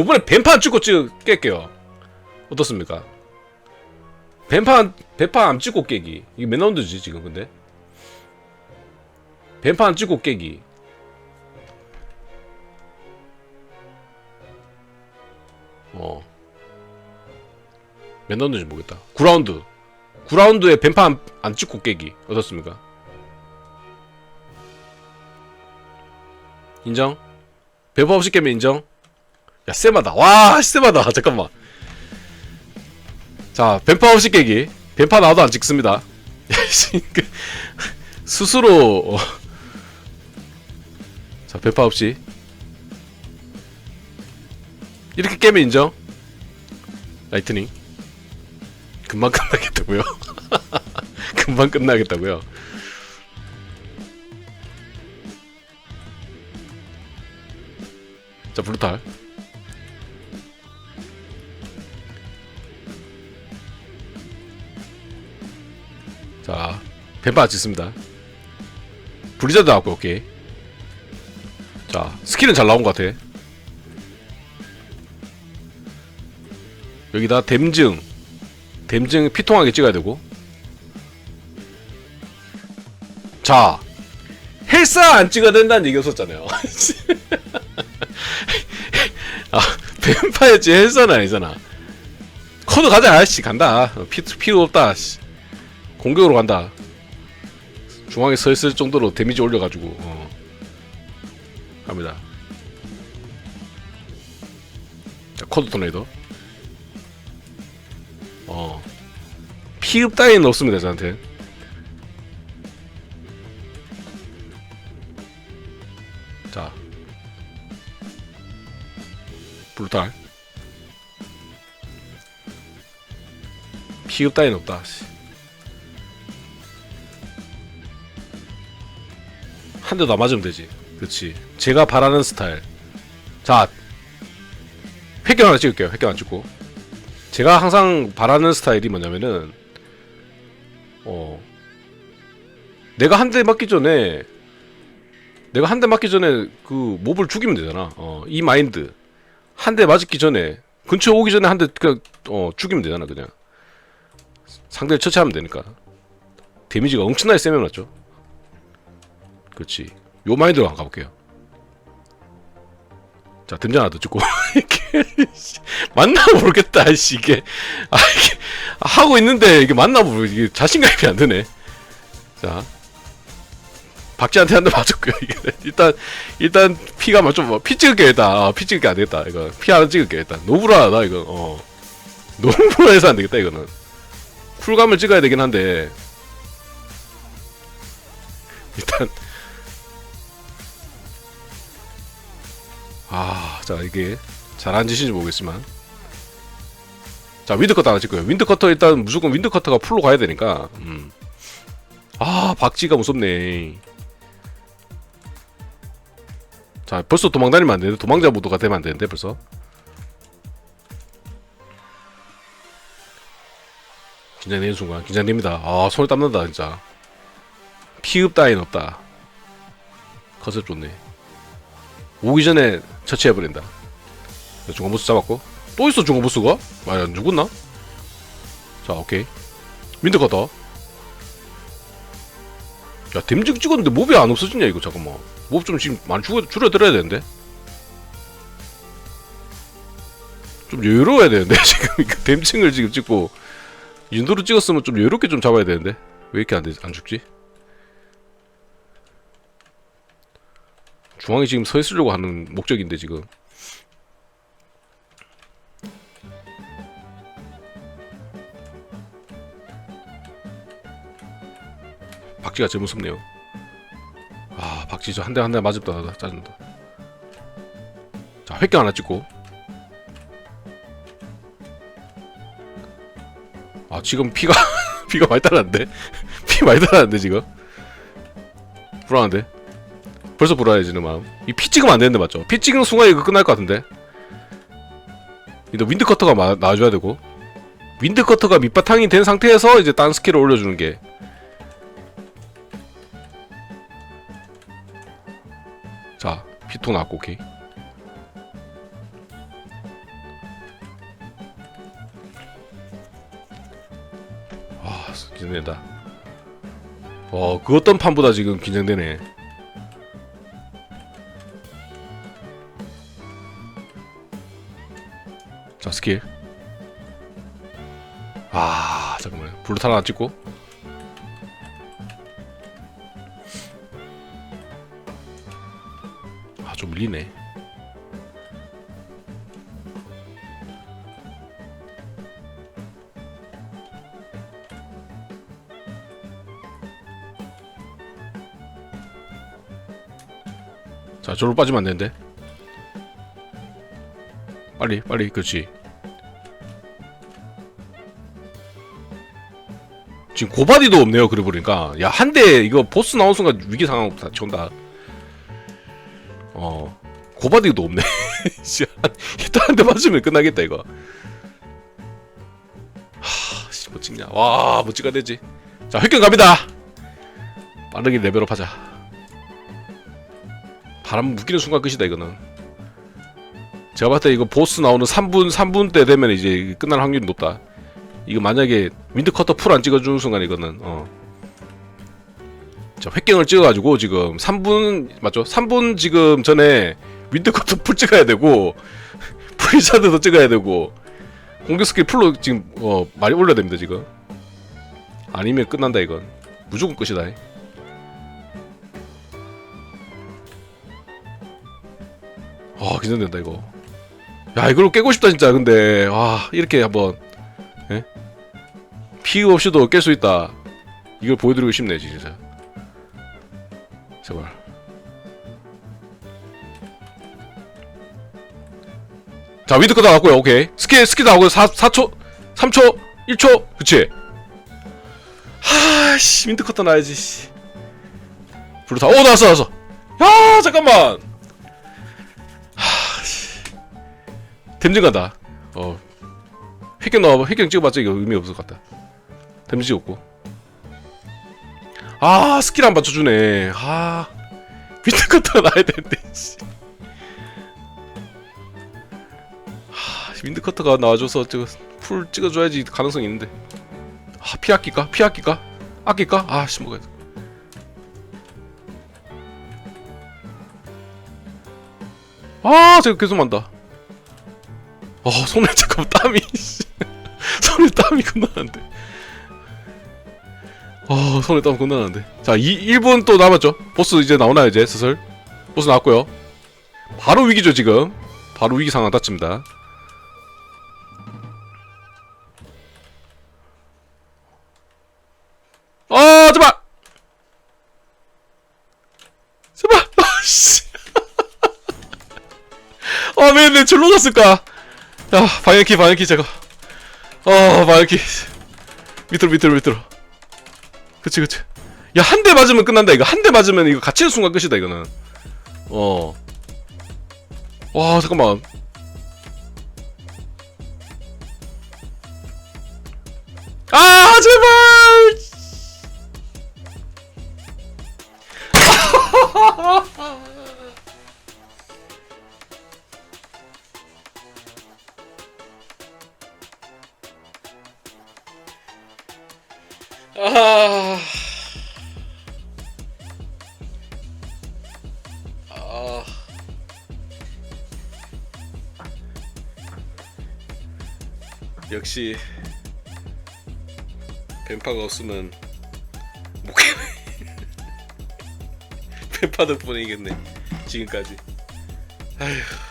이번에 뱀판 찍고 찍 깰게요. 어떻습니까? 뱀판 뱀판 안 찍고 깨기 이게 몇 라운드지 지금 근데? 뱀판 안 찍고 깨기 어. 몇 라운드인지 모르겠다. 9라운드. 9라운드에 뱀판 안 찍고 깨기. 어떻습니까? 인정? 뱀판 없이 깨면 인정? 야, 세마다. 와, 세마다. 잠깐만. 자, 뱀판 없이 깨기. 뱀판 나와도 안 찍습니다. 스스로. 어. 자, 뱀판 없이. 이렇게 깨면 인정? 라이트닝. 금방 끝나겠다고요? 금방 끝나겠다고요? 자, 브루탈. 자, 뱀파 짓습니다. 브리자드 나왔고, 오케이. 자, 스킬은 잘 나온 것 같아. 여기다 댐증 댐증 피통하게 찍어야 되고 자 헬사 안 찍어야 된다는 얘기였었잖아요 아 뱀파였지 헬사는 아니잖아 코드 가자 아씨 간다 피, 필요 없다 씨. 공격으로 간다 중앙에 서 있을 정도로 데미지 올려가지고 어. 갑니다 자 코드 토네이도 어. 피읍 따위는 없습니다, 저한테. 자. 불탈. 피읍 따위는 없다, 한 대도 안 맞으면 되지. 그렇지. 제가 바라는 스타일. 자. 획경 하나 찍을게요. 획경 하나 찍고. 제가 항상 바라는 스타일이 뭐냐면은 어 내가 한 대 맞기 전에 내가 한 대 맞기 전에 그 몹을 죽이면 되잖아. 어, 이 마인드 한 대 맞기 전에 근처 오기 전에 한 대 그냥 어 죽이면 되잖아 그냥 상대를 처치하면 되니까 데미지가 엄청나게 세면 맞죠. 그렇지. 요 마인드로 한번 가볼게요. 자, 더 찍고. 맞나 모르겠다, 씨, 이게. 아, 이게, 하고 있는데, 이게 맞나 모르, 이게 자신감이 안 드네. 자. 박지한테 한 대 맞았고요. 일단, 일단, 피가 막 좀, 피 찍을게, 일단. 아, 피 찍을게 안 되겠다, 이거. 피 하나 찍을게, 일단. 노브라다, 이거, 어. 노브라 해서 안 되겠다, 이거는. 쿨감을 찍어야 되긴 한데. 일단, 아, 자 이게 잘한 짓인지 모르겠지만. 자 윈드커터 하나 찍고요. 윈드커터 일단 무조건 윈드커터가 풀로 가야 되니까. 음. 아 박쥐가 무섭네. 자 벌써 도망다니면 안 되는데 도망자 모드가 되면 안 되는데 벌써. 긴장되는 순간 긴장됩니다. 아 손에 땀난다 진짜. 피읍 따윈 없다. 컨셉 좋네. 오기 전에 처치해버린다. 중간보스 잡았고 또 있어 중간보스가? 아안 죽었나? 자 오케이 윈드커터 야 댐직 찍었는데 몹이 안 없어지냐 이거 잠깐만 몹 좀 지금 많이 줄여, 줄여들어야 되는데 좀 여유로워야 되는데 지금 댐칭을 지금 찍고 윤도로 찍었으면 좀 여유롭게 좀 잡아야 되는데 왜 이렇게 안, 되, 안 죽지? 중앙에 지금 서 있으려고 하는 목적인데 지금. 박쥐가 제일 무섭네요. 아 박쥐 저 한 대 한 대 맞을다 짜증나. 자 획경 하나 찍고. 아 지금 피가 피가 많이 달았는데? 피 많이 달았는데 지금? 불안한데 벌써 불안해지는 마음. 이 피 찍으면 안 되는데 맞죠? 피 찍은 순간 이거 끝날 것 같은데. 이제 윈드 커터가 마, 나와줘야 되고 윈드 커터가 밑바탕이 된 상태에서 이제 딴 스킬을 올려주는 게 자, 피토 나왔고 오케이. 아, 긴장된다. 와, 그 어떤 판보다 지금 긴장되네. 자, 스킬. 아, 잠깐만요. 블루탈 하나 찍고. 아, 좀 밀리네. 자, 저로 빠지면 안 되는데. 빨리, 빨리, 그렇지. 지금 고바디도 없네요. 그래 보니까 야 한 대 이거 보스 나온 순간 위기 상황 다 치운다. 어 고바디도 없네. 일단 한대 맞으면 끝나겠다 이거. 하씨 못 찍냐? 와못 찍어야 되지. 자 획경 갑니다. 빠르게 레벨업 하자. 바람 묶이는 순간 끝이다 이거는. 제가 봤을 때 이거 보스 나오는 3분 3분 때 되면 이제 끝날 확률이 높다. 이거 만약에 윈드 커터 풀 안 찍어주는 순간 이거는 어. 자 획경을 찍어가지고 지금 3분 맞죠? 3분 지금 전에 윈드 커터 풀 찍어야 되고 프리자드도 찍어야 되고 공격 스킬 풀로 지금 어 많이 올려야 됩니다 지금. 아니면 끝난다 이건 무조건 끝이다. 아 긴장된다 이거. 야 이걸로 깨고 싶다 진짜. 근데 와 이렇게 한번 예? 피 없이도 깰 수 있다. 이걸 보여드리고 싶네 진짜. 제발. 자 위드 거 나왔고요. 오케이. 스킬 스킬 나오고 4, 4초 3초 1초. 그치? 하씨 윈드 커터 나야지 씨. 블루타. 오 나왔어 나왔어. 야 잠깐만 댐증 간다. 어. 획경 나와봐. 획경 찍어봤자 이거 의미 없을 것 같다. 댐증 찍었고. 아, 스킬 안 받쳐주네. 아. 비트 커터가 나야 되는데, 씨. 하, 윈드 커터가 나와줘서 저거 풀 찍어줘야지 가능성이 있는데. 아, 피 아낄까? 피 아낄까? 아낄까? 아, 씨, 뭐가. 아, 저거 계속 만다. 어 손에 잠깐 땀이 씨. 손에 땀이 겁나는데. 어 손에 땀 겁나는데. 자 2, 1분 또 남았죠? 보스 이제 나오나요 이제 슬슬? 보스 나왔고요. 바로 위기죠 지금. 바로 위기 상황 닥칩니다. 아 제발! 제발! 아씨 아 왜 내 절로 갔을까 야 방향키 방향키 제가 어 방향키. 밑으로 밑으로 밑으로. 그치 그치. 야 한 대 맞으면 끝난다 이거. 한 대 맞으면 이거 갇히는 순간 끝이다 이거는. 어와 잠깐만. 아 제발 아. 아. 역시 뱀파가 없으면 목에 뱀파 덕분이겠네 지금까지 아휴